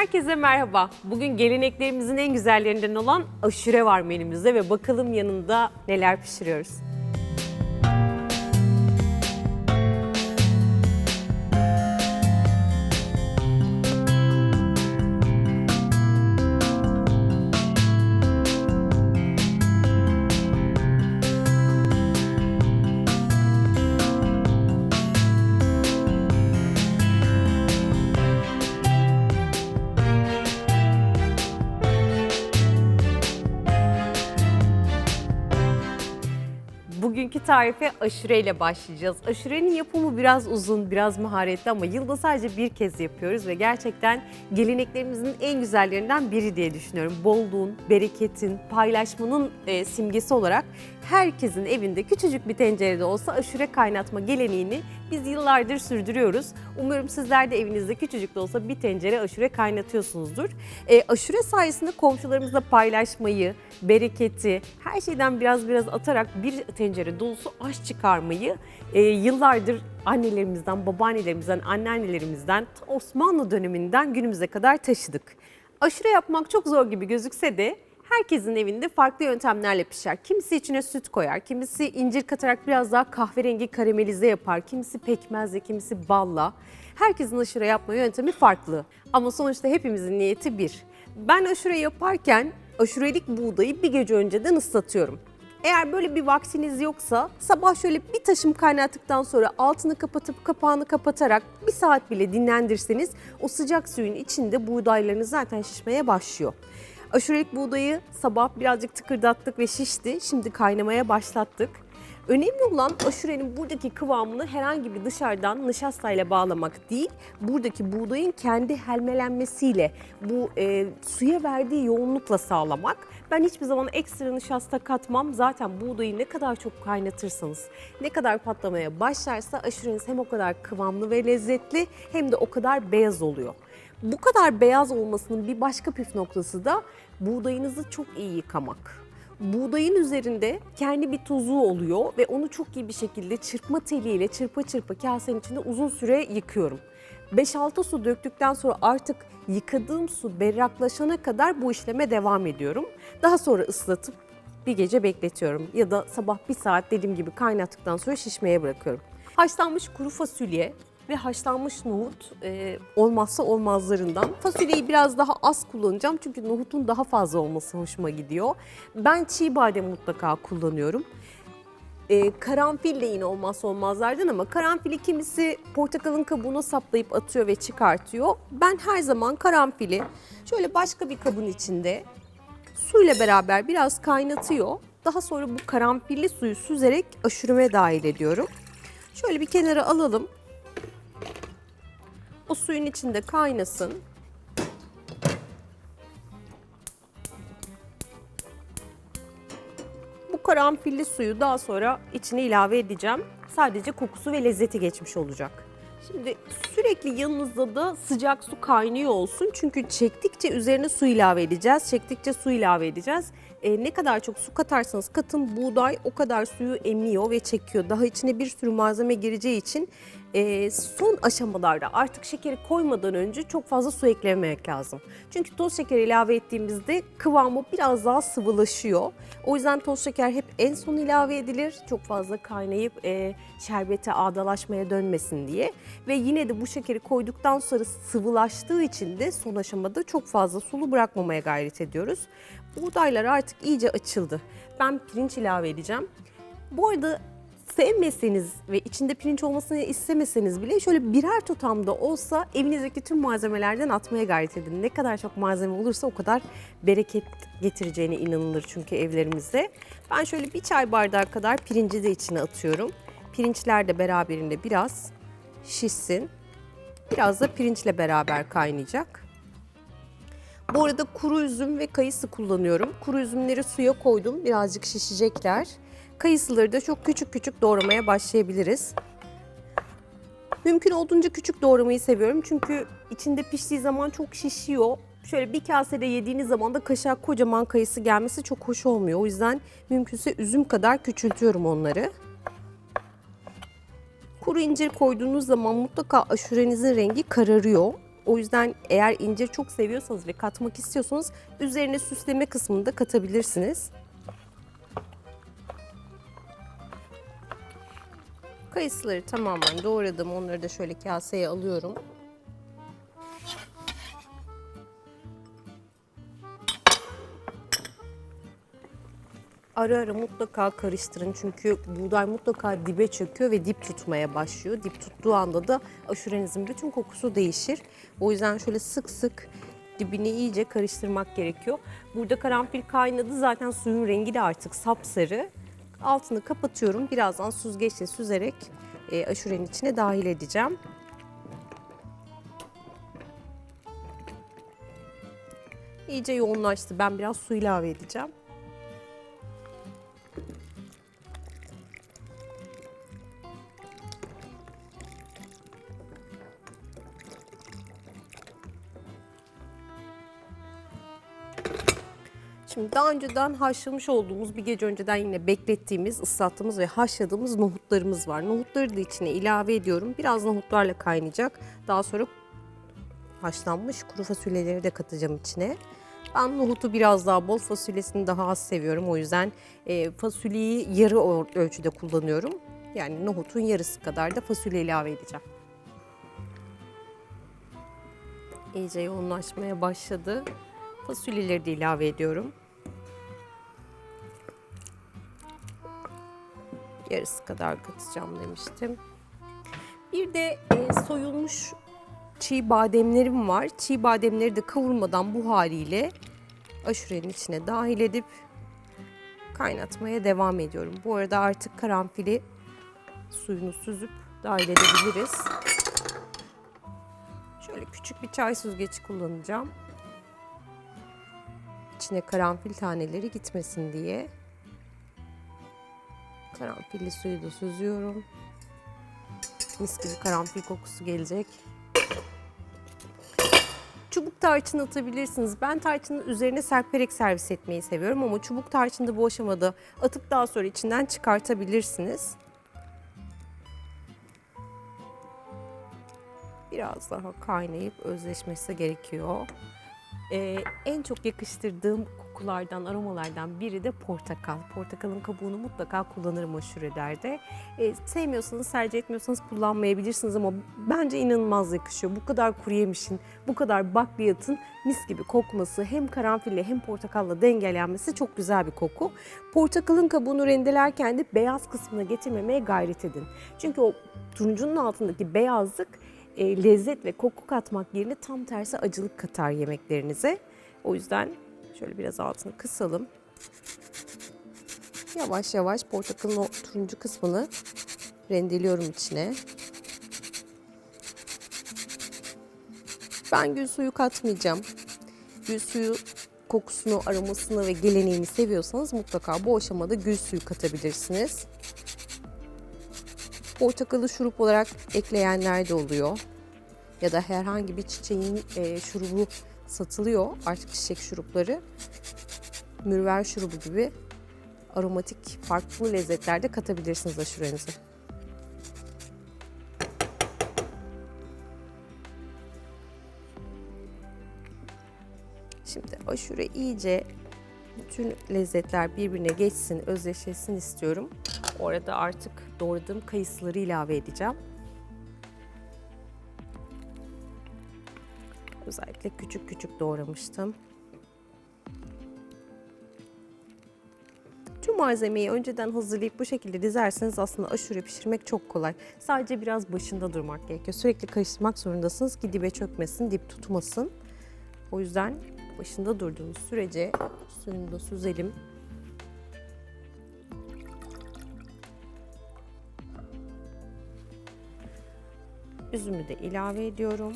Herkese merhaba. Bugün geleneklerimizin en güzellerinden olan aşure var menümüzde ve bakalım yanında neler pişiriyoruz. Bugünkü tarife aşure ile başlayacağız. Aşurenin yapımı biraz uzun, biraz maharetli ama yılda sadece bir kez yapıyoruz ve gerçekten geleneklerimizin en güzellerinden biri diye düşünüyorum. Bolluğun, bereketin, paylaşmanın e, simgesi olarak herkesin evinde küçücük bir tencerede olsa aşure kaynatma geleneğini biz yıllardır sürdürüyoruz. Umarım sizler de evinizde küçücük de olsa bir tencere aşure kaynatıyorsunuzdur. E, aşure sayesinde komşularımızla paylaşmayı, bereketi, her şeyden biraz biraz atarak bir tencere dolusu aş çıkarmayı e, yıllardır annelerimizden, babaannelerimizden, anneannelerimizden, Osmanlı döneminden günümüze kadar taşıdık. Aşure yapmak çok zor gibi gözükse de herkesin evinde farklı yöntemlerle pişer. Kimisi içine süt koyar, kimisi incir katarak biraz daha kahverengi karamelize yapar, kimisi pekmezle, kimisi balla. Herkesin aşure yapma yöntemi farklı. Ama sonuçta hepimizin niyeti bir. Ben aşure yaparken aşurelik buğdayı bir gece önceden ıslatıyorum. Eğer böyle bir vaktiniz yoksa sabah şöyle bir taşım kaynattıktan sonra altını kapatıp kapağını kapatarak bir saat bile dinlendirseniz o sıcak suyun içinde buğdaylarınız zaten şişmeye başlıyor. Aşurelik buğdayı sabah birazcık tıkırdattık ve şişti. Şimdi kaynamaya başlattık. Önemli olan aşurenin buradaki kıvamını herhangi bir dışarıdan nişastayla bağlamak değil, buradaki buğdayın kendi helmelenmesiyle, bu e, suya verdiği yoğunlukla sağlamak. Ben hiçbir zaman ekstra nişasta katmam. Zaten buğdayı ne kadar çok kaynatırsanız, ne kadar patlamaya başlarsa aşureniz hem o kadar kıvamlı ve lezzetli hem de o kadar beyaz oluyor. Bu kadar beyaz olmasının bir başka püf noktası da buğdayınızı çok iyi yıkamak. Buğdayın üzerinde kendi bir tuzu oluyor ve onu çok iyi bir şekilde çırpma teliyle çırpa çırpa kasenin içinde uzun süre yıkıyorum. 5-6 su döktükten sonra artık yıkadığım su berraklaşana kadar bu işleme devam ediyorum. Daha sonra ıslatıp bir gece bekletiyorum ya da sabah bir saat dediğim gibi kaynattıktan sonra şişmeye bırakıyorum. Haşlanmış kuru fasulye ve haşlanmış nohut e, olmazsa olmazlarından. Fasulyeyi biraz daha az kullanacağım çünkü nohutun daha fazla olması hoşuma gidiyor. Ben çiğ badem mutlaka kullanıyorum. E, karanfil de yine olmazsa olmazlardan ama karanfili kimisi portakalın kabuğuna saplayıp atıyor ve çıkartıyor. Ben her zaman karanfili şöyle başka bir kabın içinde suyla beraber biraz kaynatıyor. Daha sonra bu karanfilli suyu süzerek aşureme dahil ediyorum. Şöyle bir kenara alalım. O suyun içinde kaynasın. Bu karanfilli suyu daha sonra içine ilave edeceğim. Sadece kokusu ve lezzeti geçmiş olacak. Şimdi sürekli yanınızda da sıcak su kaynıyor olsun. Çünkü çektikçe üzerine su ilave edeceğiz. Çektikçe su ilave edeceğiz. E, ne kadar çok su katarsanız katın buğday o kadar suyu emiyor ve çekiyor. Daha içine bir sürü malzeme gireceği için e, son aşamalarda artık şekeri koymadan önce çok fazla su eklememek lazım. Çünkü toz şeker ilave ettiğimizde kıvamı biraz daha sıvılaşıyor. O yüzden toz şeker hep en son ilave edilir. Çok fazla kaynayıp e, şerbete ağdalaşmaya dönmesin diye. Ve yine de bu şekeri koyduktan sonra sıvılaştığı için de son aşamada çok fazla sulu bırakmamaya gayret ediyoruz. Buğdaylar artık iyice açıldı. Ben pirinç ilave edeceğim. Bu arada sevmeseniz ve içinde pirinç olmasını istemeseniz bile şöyle birer tutamda olsa evinizdeki tüm malzemelerden atmaya gayret edin. Ne kadar çok malzeme olursa o kadar bereket getireceğine inanılır çünkü evlerimizde. Ben şöyle bir çay bardağı kadar pirinci de içine atıyorum. Pirinçler de beraberinde biraz şişsin. Biraz da pirinçle beraber kaynayacak. Bu arada kuru üzüm ve kayısı kullanıyorum. Kuru üzümleri suya koydum. Birazcık şişecekler. Kayısıları da çok küçük küçük doğramaya başlayabiliriz. Mümkün olduğunca küçük doğramayı seviyorum. Çünkü içinde piştiği zaman çok şişiyor. Şöyle bir kasede yediğiniz zaman da kaşığa kocaman kayısı gelmesi çok hoş olmuyor. O yüzden mümkünse üzüm kadar küçültüyorum onları. Kuru incir koyduğunuz zaman mutlaka aşurenizin rengi kararıyor. O yüzden eğer incir çok seviyorsanız ve katmak istiyorsanız üzerine süsleme kısmını da katabilirsiniz. Kayısıları tamamen doğradım. Onları da şöyle kaseye alıyorum. Ara ara mutlaka karıştırın çünkü buğday mutlaka dibe çöküyor ve dip tutmaya başlıyor. Dip tuttuğu anda da aşurenizin bütün kokusu değişir. O yüzden şöyle sık sık dibini iyice karıştırmak gerekiyor. Burada karanfil kaynadı zaten suyun rengi de artık sapsarı. Altını kapatıyorum. Birazdan süzgeçle süzerek e, aşurenin içine dahil edeceğim. İyice yoğunlaştı. Ben biraz su ilave edeceğim. Şimdi daha önceden haşlamış olduğumuz bir gece önceden yine beklettiğimiz, ıslattığımız ve haşladığımız nohutlarımız var. Nohutları da içine ilave ediyorum. Biraz nohutlarla kaynayacak. Daha sonra haşlanmış kuru fasulyeleri de katacağım içine. Ben nohutu biraz daha bol fasulyesini daha az seviyorum. O yüzden e, fasulyeyi yarı ölçüde kullanıyorum. Yani nohutun yarısı kadar da fasulye ilave edeceğim. İyice yoğunlaşmaya başladı. Fasulyeleri de ilave ediyorum. Yarısı kadar katacağım demiştim. Bir de e, soyulmuş çiğ bademlerim var. Çiğ bademleri de kavurmadan bu haliyle aşurenin içine dahil edip kaynatmaya devam ediyorum. Bu arada artık karanfili suyunu süzüp dahil edebiliriz. Şöyle küçük bir çay süzgeci kullanacağım. İçine karanfil taneleri gitmesin diye. Karanfilli suyu da süzüyorum. Mis gibi karanfil kokusu gelecek. Çubuk tarçın atabilirsiniz. Ben tarçını üzerine serperek servis etmeyi seviyorum ama çubuk tarçını da bu aşamada atıp daha sonra içinden çıkartabilirsiniz. Biraz daha kaynayıp özleşmesi gerekiyor. Ee, en çok yakıştırdığım kokulardan, aromalardan biri de portakal. Portakalın kabuğunu mutlaka kullanırım aşurelerde. Ee, sevmiyorsanız, tercih etmiyorsanız kullanmayabilirsiniz ama bence inanılmaz yakışıyor. Bu kadar kuru yemişin, bu kadar bakliyatın mis gibi kokması hem karanfille hem portakalla dengelenmesi çok güzel bir koku. Portakalın kabuğunu rendelerken de beyaz kısmına getirmemeye gayret edin. Çünkü o turuncunun altındaki beyazlık e, lezzet ve koku katmak yerine tam tersi acılık katar yemeklerinize. O yüzden şöyle biraz altını kısalım. Yavaş yavaş portakalın o turuncu kısmını rendeliyorum içine. Ben gül suyu katmayacağım. Gül suyu kokusunu, aromasını ve geleneğini seviyorsanız mutlaka bu aşamada gül suyu katabilirsiniz. Portakalı şurup olarak ekleyenler de oluyor. Ya da herhangi bir çiçeğin e, şurubu satılıyor. Artık çiçek şurupları. Mürver şurubu gibi aromatik farklı lezzetler de katabilirsiniz aşurenize. Şimdi aşure iyice bütün lezzetler birbirine geçsin, özdeşleşsin istiyorum. Orada artık doğradığım kayısıları ilave edeceğim. Özellikle küçük küçük doğramıştım. Tüm malzemeyi önceden hazırlayıp bu şekilde dizerseniz aslında aşure pişirmek çok kolay. Sadece biraz başında durmak gerekiyor. Sürekli karıştırmak zorundasınız ki dibe çökmesin, dip tutmasın. O yüzden başında durduğunuz sürece suyunu da süzelim. Üzümü de ilave ediyorum.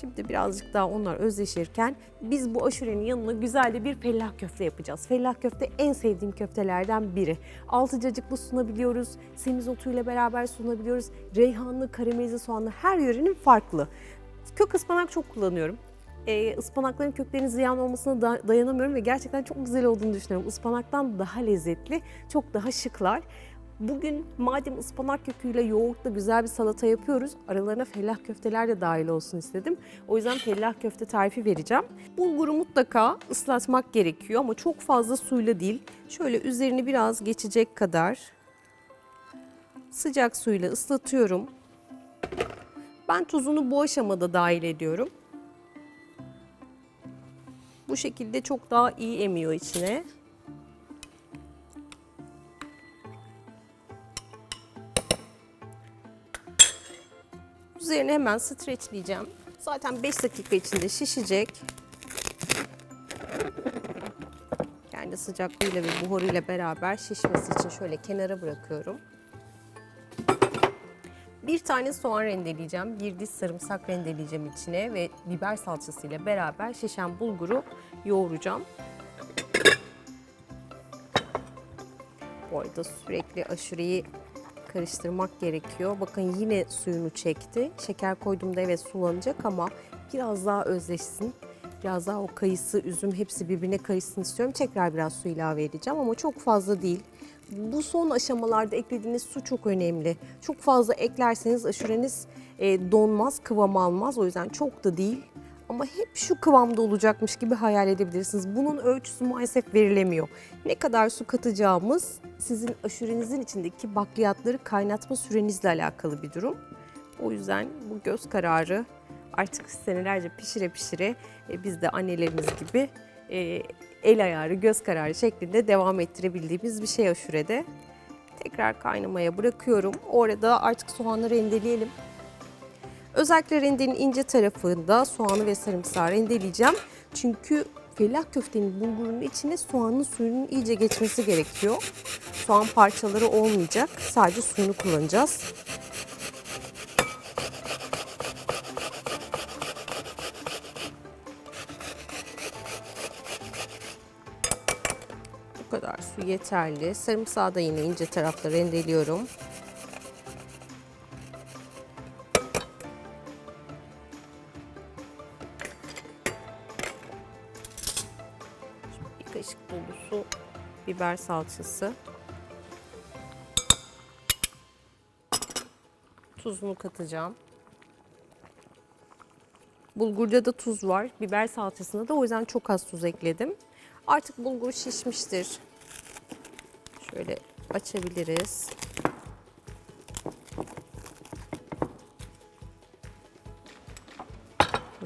Şimdi birazcık daha onlar özleşirken biz bu aşurenin yanına güzel de bir fellah köfte yapacağız. Fellah köfte en sevdiğim köftelerden biri. Altı cacıklı sunabiliyoruz, semizotuyla beraber sunabiliyoruz. Reyhanlı, karamelize soğanlı her yörenin farklı. Kök ıspanak çok kullanıyorum. e, ıspanakların köklerinin ziyan olmasına da- dayanamıyorum ve gerçekten çok güzel olduğunu düşünüyorum. Ispanaktan daha lezzetli, çok daha şıklar. Bugün madem ıspanak köküyle yoğurtla güzel bir salata yapıyoruz, aralarına fellah köfteler de dahil olsun istedim. O yüzden fellah köfte tarifi vereceğim. Bulguru mutlaka ıslatmak gerekiyor ama çok fazla suyla değil. Şöyle üzerini biraz geçecek kadar sıcak suyla ıslatıyorum. Ben tuzunu bu aşamada dahil ediyorum. Bu şekilde çok daha iyi emiyor içine. Üzerine hemen streçleyeceğim. Zaten 5 dakika içinde şişecek. Kendi sıcaklığıyla ve buharıyla beraber şişmesi için şöyle kenara bırakıyorum. Bir tane soğan rendeleyeceğim, bir diş sarımsak rendeleyeceğim içine ve biber salçasıyla beraber şişen bulguru yoğuracağım. Bu arada sürekli aşureyi karıştırmak gerekiyor. Bakın yine suyunu çekti. Şeker koyduğumda evet sulanacak ama biraz daha özleşsin. Biraz daha o kayısı, üzüm hepsi birbirine karışsın istiyorum. Tekrar biraz su ilave edeceğim ama çok fazla değil. Bu son aşamalarda eklediğiniz su çok önemli. Çok fazla eklerseniz aşureniz e, donmaz, kıvam almaz. O yüzden çok da değil. Ama hep şu kıvamda olacakmış gibi hayal edebilirsiniz. Bunun ölçüsü maalesef verilemiyor. Ne kadar su katacağımız sizin aşurenizin içindeki bakliyatları kaynatma sürenizle alakalı bir durum. O yüzden bu göz kararı artık senelerce pişire pişire e, biz de annelerimiz gibi e, el ayarı, göz kararı şeklinde devam ettirebildiğimiz bir şey aşurede. Tekrar kaynamaya bırakıyorum. Orada artık soğanı rendeleyelim. Özellikle rendenin ince tarafında soğanı ve sarımsağı rendeleyeceğim. Çünkü fellah köftenin bulgurunun içine soğanın suyunun iyice geçmesi gerekiyor. Soğan parçaları olmayacak. Sadece suyunu kullanacağız. Bu kadar su yeterli. Sarımsağı da yine ince tarafta rendeliyorum. Biber salçası. Tuzunu katacağım. Bulgurda da tuz var. Biber salçasında da o yüzden çok az tuz ekledim. Artık bulgur şişmiştir. Şöyle açabiliriz.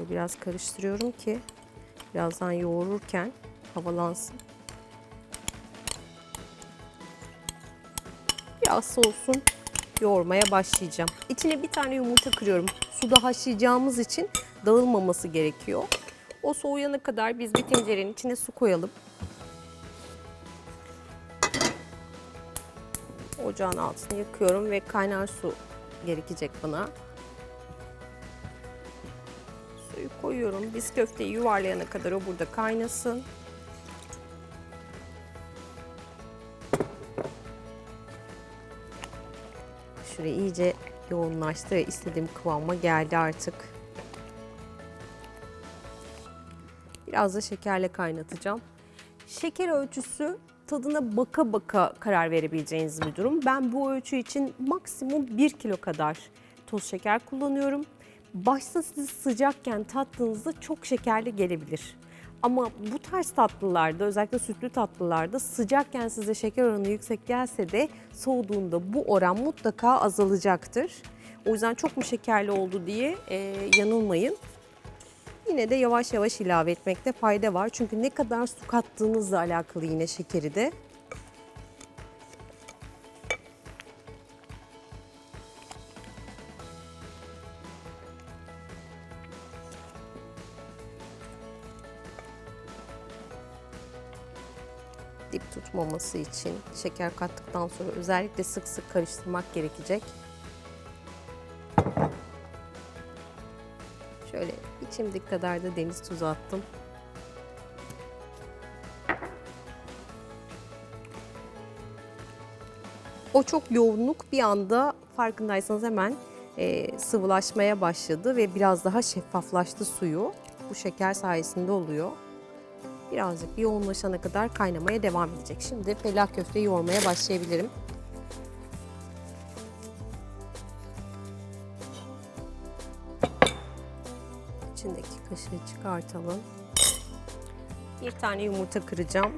Biraz karıştırıyorum ki birazdan yoğururken havalansın. Biraz soğusun. Yoğurmaya başlayacağım. İçine bir tane yumurta kırıyorum. Suda haşlayacağımız için dağılmaması gerekiyor. O soğuyana kadar biz bir tencerenin içine su koyalım. Ocağın altını yakıyorum ve kaynar su gerekecek bana. Suyu koyuyorum. Biz köfteyi yuvarlayana kadar o burada kaynasın. Şurayı iyice yoğunlaştı ve istediğim kıvama geldi artık. Biraz da şekerle kaynatacağım. Şeker ölçüsü tadına baka baka karar verebileceğiniz bir durum. Ben bu ölçü için maksimum 1 kilo kadar toz şeker kullanıyorum. Başta siz sıcakken tattığınızda çok şekerli gelebilir. Ama bu tarz tatlılarda özellikle sütlü tatlılarda sıcakken size şeker oranı yüksek gelse de soğuduğunda bu oran mutlaka azalacaktır. O yüzden çok mu şekerli oldu diye e, yanılmayın. Yine de yavaş yavaş ilave etmekte fayda var. Çünkü ne kadar su kattığınızla alakalı yine şekeri de. Tutmaması için şeker kattıktan sonra özellikle sık sık karıştırmak gerekecek. Şöyle bir çimdik kadar da deniz tuzu attım. O çok yoğunluk bir anda farkındaysanız hemen e, sıvılaşmaya başladı ve biraz daha şeffaflaştı suyu. Bu şeker sayesinde oluyor. Birazcık yoğunlaşana kadar kaynamaya devam edecek. Şimdi fellah köfteyi yoğurmaya başlayabilirim. İçindeki kaşığı çıkartalım. Bir tane yumurta kıracağım.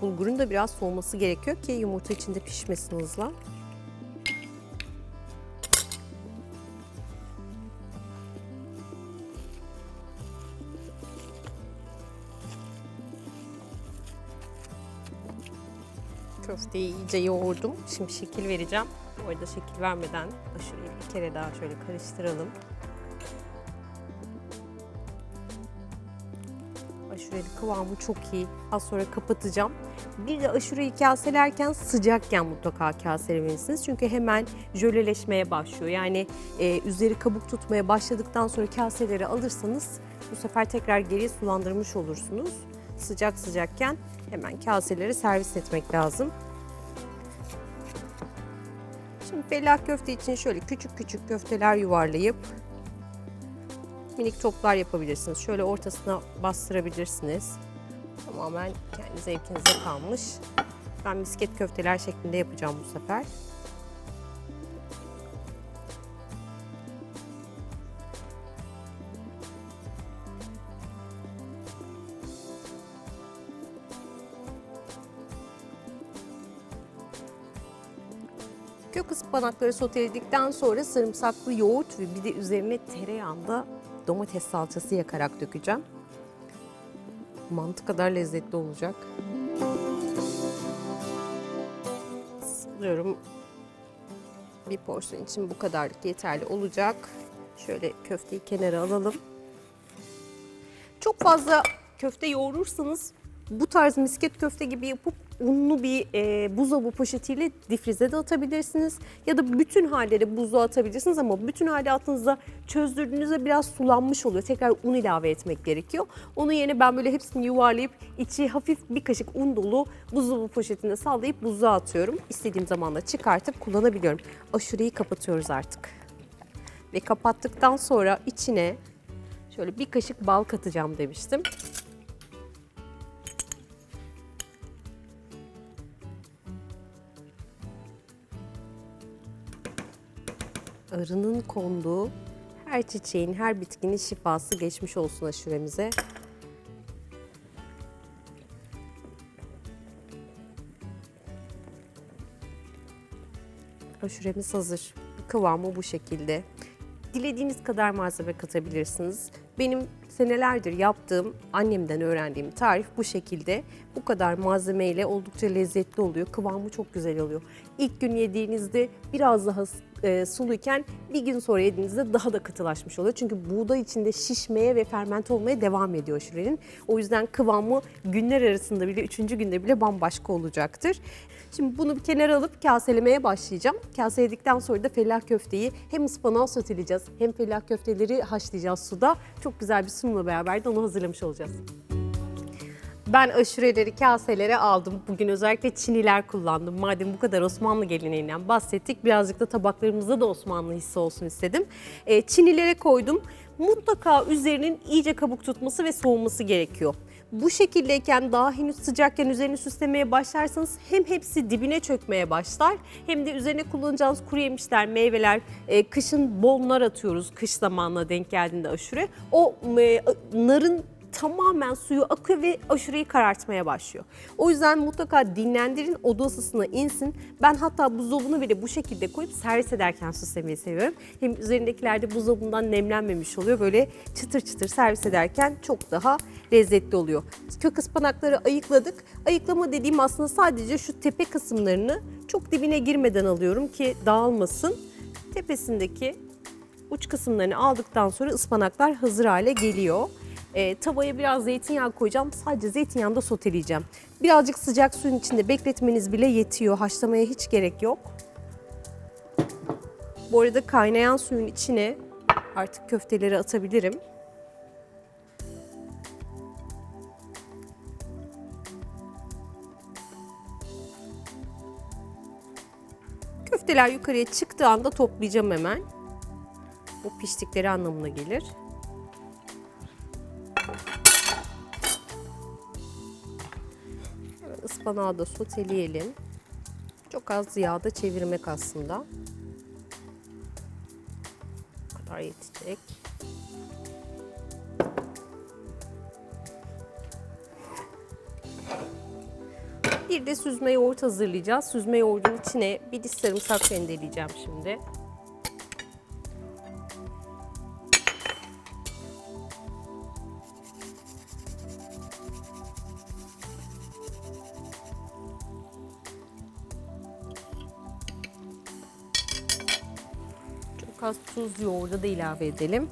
Bulgurun da biraz soğuması gerekiyor ki yumurta içinde pişmesin hızla. Köfteyi iyice yoğurdum. Şimdi şekil vereceğim. Bu arada şekil vermeden aşureyi bir kere daha şöyle karıştıralım. Aşurenin kıvamı çok iyi. Az sonra kapatacağım. Bir de aşureyi kaselerken sıcakken mutlaka kaselemelisiniz. Çünkü hemen jöleleşmeye başlıyor. Yani e, üzeri kabuk tutmaya başladıktan sonra kaseleri alırsanız bu sefer tekrar geriye sulandırmış olursunuz. Sıcak sıcakken hemen kaseleri servis etmek lazım. Şimdi fellah köfte için şöyle küçük küçük köfteler yuvarlayıp minik toplar yapabilirsiniz. Şöyle ortasına bastırabilirsiniz. Tamamen kendi zevkinize kalmış. Ben misket köfteler şeklinde yapacağım bu sefer. Ispanakları soteledikten sonra sarımsaklı yoğurt ve bir de üzerine tereyağında domates salçası yakarak dökeceğim. Mantı kadar lezzetli olacak. Sanıyorum bir porsiyon için bu kadarlık yeterli olacak. Şöyle köfteyi kenara alalım. Çok fazla köfte yoğurursanız bu tarz misket köfte gibi yapıp unlu bir e, buzdolabı poşetiyle difrize de atabilirsiniz. Ya da bütün halleri buzluğa atabilirsiniz ama bütün halde attığınızda çözdürdüğünüzde biraz sulanmış oluyor. Tekrar un ilave etmek gerekiyor. Onun yerine ben böyle hepsini yuvarlayıp içi hafif bir kaşık un dolu buzdolabı poşetine sallayıp buzluğa atıyorum. İstediğim zaman da çıkartıp kullanabiliyorum. Aşureyi kapatıyoruz artık. Ve kapattıktan sonra içine şöyle bir kaşık bal katacağım demiştim. Arının konduğu her çiçeğin, her bitkinin şifası geçmiş olsun aşuremize. Aşuremiz hazır. Kıvamı bu şekilde. Dilediğiniz kadar malzeme katabilirsiniz. Benim senelerdir yaptığım, annemden öğrendiğim tarif bu şekilde. Bu kadar malzemeyle oldukça lezzetli oluyor. Kıvamı çok güzel oluyor. İlk gün yediğinizde biraz daha e, suluyken bir gün sonra yediğinizde daha da katılaşmış oluyor. Çünkü buğday içinde şişmeye ve fermente olmaya devam ediyor aşurenin. O yüzden kıvamı günler arasında bile, üçüncü günde bile bambaşka olacaktır. Şimdi bunu bir kenara alıp kaselemeye başlayacağım. Kaseledikten sonra da fellah köfteyi hem ıspanağı soteleyeceğiz hem fellah köfteleri haşlayacağız suda. Çok güzel bir sunumla beraber de onu hazırlamış olacağız. Ben aşureleri kaselere aldım. Bugün özellikle çiniler kullandım. Madem bu kadar Osmanlı geleneğinden bahsettik, birazcık da tabaklarımızda da Osmanlı hissi olsun istedim. E, çinilere koydum. Mutlaka üzerinin iyice kabuk tutması ve soğuması gerekiyor. Bu şekildeyken daha henüz sıcakken üzerini süslemeye başlarsanız hem hepsi dibine çökmeye başlar hem de üzerine kullanacağınız kuru yemişler, meyveler, e, kışın bol nar atıyoruz kış zamanına denk geldiğinde aşure. O e, narın tamamen suyu akıyor ve aşureyi karartmaya başlıyor. O yüzden mutlaka dinlendirin, oda ısısına insin. Ben hatta buzdolabını bile bu şekilde koyup servis ederken süslemeyi seviyorum. Hem üzerindekiler de buzdolabından nemlenmemiş oluyor. Böyle çıtır çıtır servis ederken çok daha lezzetli oluyor. Kök ıspanakları ayıkladık. Ayıklama dediğim aslında sadece şu tepe kısımlarını çok dibine girmeden alıyorum ki dağılmasın. Tepesindeki uç kısımlarını aldıktan sonra ıspanaklar hazır hale geliyor. E, tavaya biraz zeytinyağı koyacağım. Sadece zeytinyağında soteleyeceğim. Birazcık sıcak suyun içinde bekletmeniz bile yetiyor. Haşlamaya hiç gerek yok. Bu arada kaynayan suyun içine artık köfteleri atabilirim. Köfteler yukarıya çıktığı anda toplayacağım hemen. Bu piştikleri anlamına gelir. Ispanağı da soteleyelim. Çok az yağda çevirmek aslında. Bu kadar yetecek. Bir de süzme yoğurt hazırlayacağız. Süzme yoğurdun içine bir diş sarımsak rendeleyeceğim şimdi. Tuz yoğurda da ilave edelim.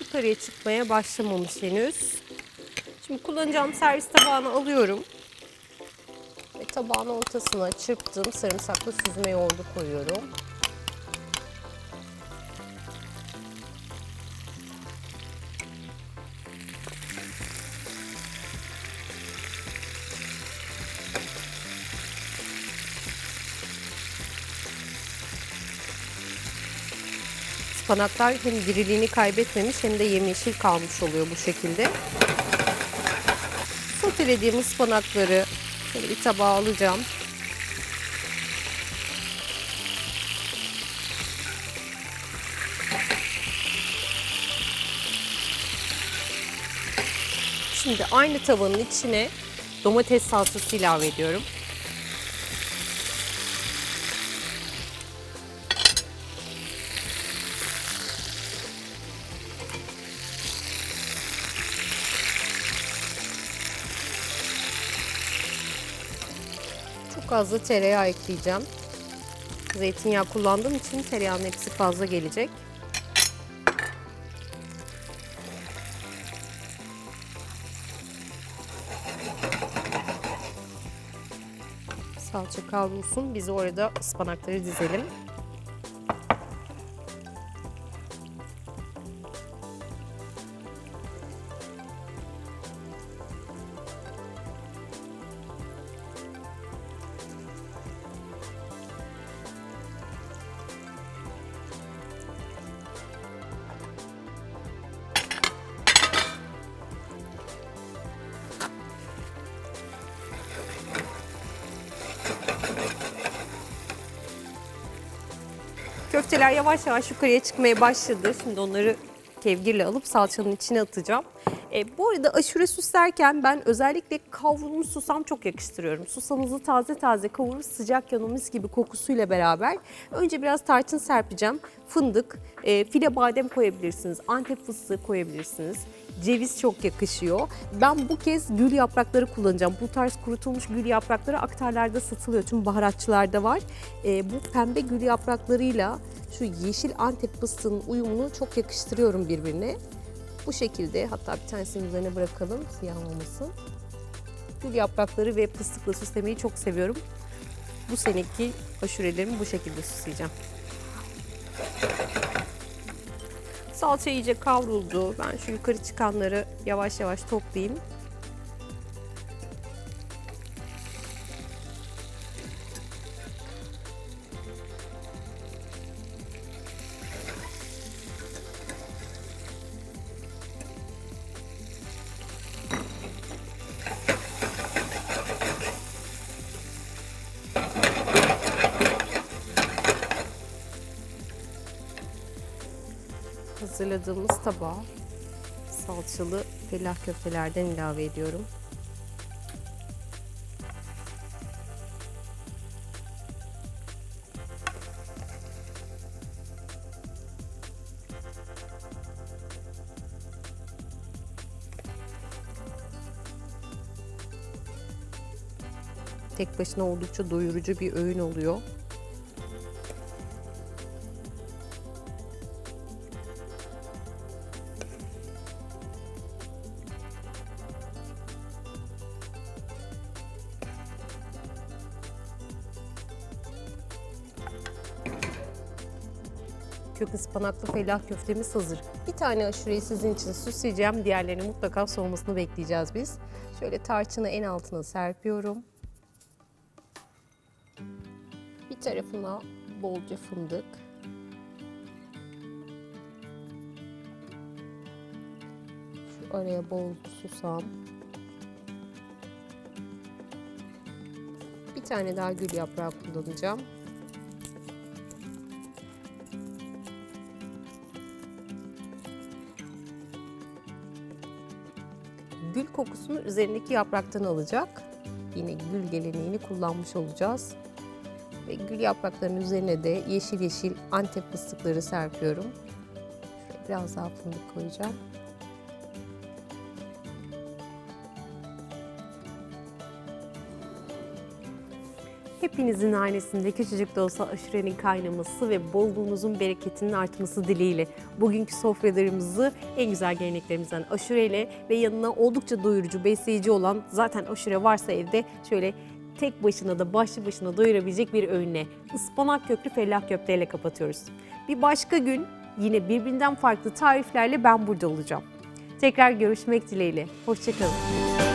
Yukarıya çıkmaya başlamamış henüz. Şimdi kullanacağım servis tabağını alıyorum. Tabağın ortasına çırptığım sarımsaklı süzme yoğurdu koyuyorum. Ispanaklar hem diriliğini kaybetmemiş hem de yemyeşil kalmış oluyor bu şekilde. Sotelediğim ıspanakları şöyle bir tabağa alacağım. Şimdi aynı tavanın içine domates salçası ilave ediyorum. Çok az da tereyağı ekleyeceğim. Zeytinyağı kullandığım için tereyağının hepsi fazla gelecek. Salça kavrulsun. Biz orada ıspanakları dizelim. Köfteler yavaş yavaş yukarıya çıkmaya başladı. Şimdi onları kevgirle alıp salçanın içine atacağım. E, bu arada aşure süslerken ben özellikle kavrulmuş susam çok yakıştırıyorum. Susamımızı taze taze kavurup sıcak yanılmış gibi kokusuyla beraber önce biraz tarçın serpeceğim. Fındık, e, file badem koyabilirsiniz, antep fıstığı koyabilirsiniz. Ceviz çok yakışıyor. Ben bu kez gül yaprakları kullanacağım. Bu tarz kurutulmuş gül yaprakları aktarlarda satılıyor. Tüm baharatçılarda var. E, bu pembe gül yapraklarıyla şu yeşil antep fıstığının uyumunu çok yakıştırıyorum birbirine. Bu şekilde hatta bir tanesini üzerine bırakalım siyah olmasın. Gül yaprakları ve fıstıkla süslemeyi çok seviyorum. Bu seneki aşurelerimi bu şekilde süsleyeceğim. Salça iyice kavruldu. Ben şu yukarı çıkanları yavaş yavaş toplayayım. Hazırladığımız tabağa salçalı fellah köftelerden ilave ediyorum. Tek başına oldukça doyurucu bir öğün oluyor. Ispanaklı fellah köftemiz hazır. Bir tane aşureyi sizin için süsleyeceğim. Diğerlerinin mutlaka soğumasını bekleyeceğiz biz. Şöyle tarçını en altına serpiyorum. Bir tarafına bolca fındık. Şu araya bol susam. Bir tane daha gül yaprağı kullanacağım. Kokusunu üzerindeki yapraktan alacak. Yine gül geleneğini kullanmış olacağız. Ve gül yapraklarının üzerine de yeşil yeşil antep fıstıkları serpiyorum. Şöyle biraz daha fındık koyacağım. Hepinizin hanesinde küçücük de olsa aşurenin kaynaması ve bolluğunuzun bereketinin artması dileğiyle bugünkü sofralarımızı en güzel geleneklerimizden aşureyle ve yanına oldukça doyurucu, besleyici olan zaten aşure varsa evde şöyle tek başına da başlı başına doyurabilecek bir öğünle ıspanak köklü fellah köfteyle kapatıyoruz. Bir başka gün yine birbirinden farklı tariflerle ben burada olacağım. Tekrar görüşmek dileğiyle. Hoşçakalın.